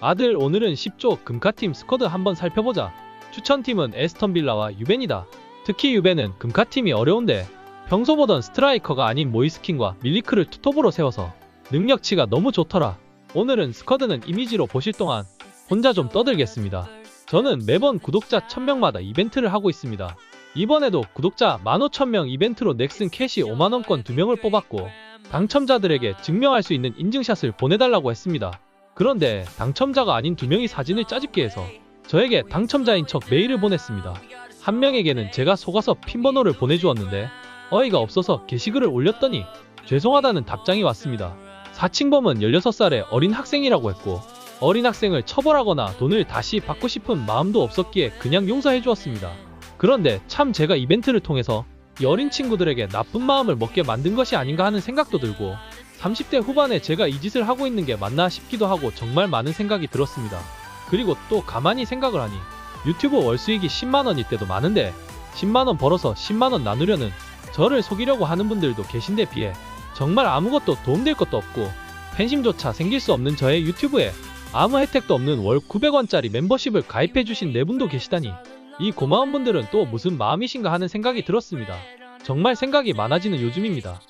아들 오늘은 10조 금카팀 스쿼드 한번 살펴보자. 추천팀은 에스턴 빌라와 유벤이다. 특히 유벤은 금카팀이 어려운데 평소 보던 스트라이커가 아닌 모이스킨과 밀리크를 투톱으로 세워서 능력치가 너무 좋더라. 오늘은 스쿼드는 이미지로 보실 동안 혼자 좀 떠들겠습니다. 저는 매번 구독자 1000명마다 이벤트를 하고 있습니다. 이번에도 구독자 15,000명 이벤트로 넥슨 캐시 5만원권 2명을 뽑았고 당첨자들에게 증명할 수 있는 인증샷을 보내달라고 했습니다. 그런데 당첨자가 아닌 두 명이 사진을 짜집게 해서 저에게 당첨자인 척 메일을 보냈습니다. 한 명에게는 제가 속아서 핀번호를 보내주었는데 어이가 없어서 게시글을 올렸더니 죄송하다는 답장이 왔습니다. 사칭범은 16살의 어린 학생이라고 했고 어린 학생을 처벌하거나 돈을 다시 받고 싶은 마음도 없었기에 그냥 용서해 주었습니다. 그런데 참 제가 이벤트를 통해서 이 어린 친구들에게 나쁜 마음을 먹게 만든 것이 아닌가 하는 생각도 들고 30대 후반에 제가 이 짓을 하고 있는 게 맞나 싶기도 하고 정말 많은 생각이 들었습니다. 그리고 또 가만히 생각을 하니 유튜브 월 수익이 10만원일 때도 많은데 10만원 벌어서 10만원 나누려는 저를 속이려고 하는 분들도 계신데 비해 정말 아무것도 도움될 것도 없고 팬심조차 생길 수 없는 저의 유튜브에 아무 혜택도 없는 월 900원짜리 membership을 가입해주신 네 분도 계시다니 이 고마운 분들은 또 무슨 마음이신가 하는 생각이 들었습니다. 정말 생각이 많아지는 요즘입니다.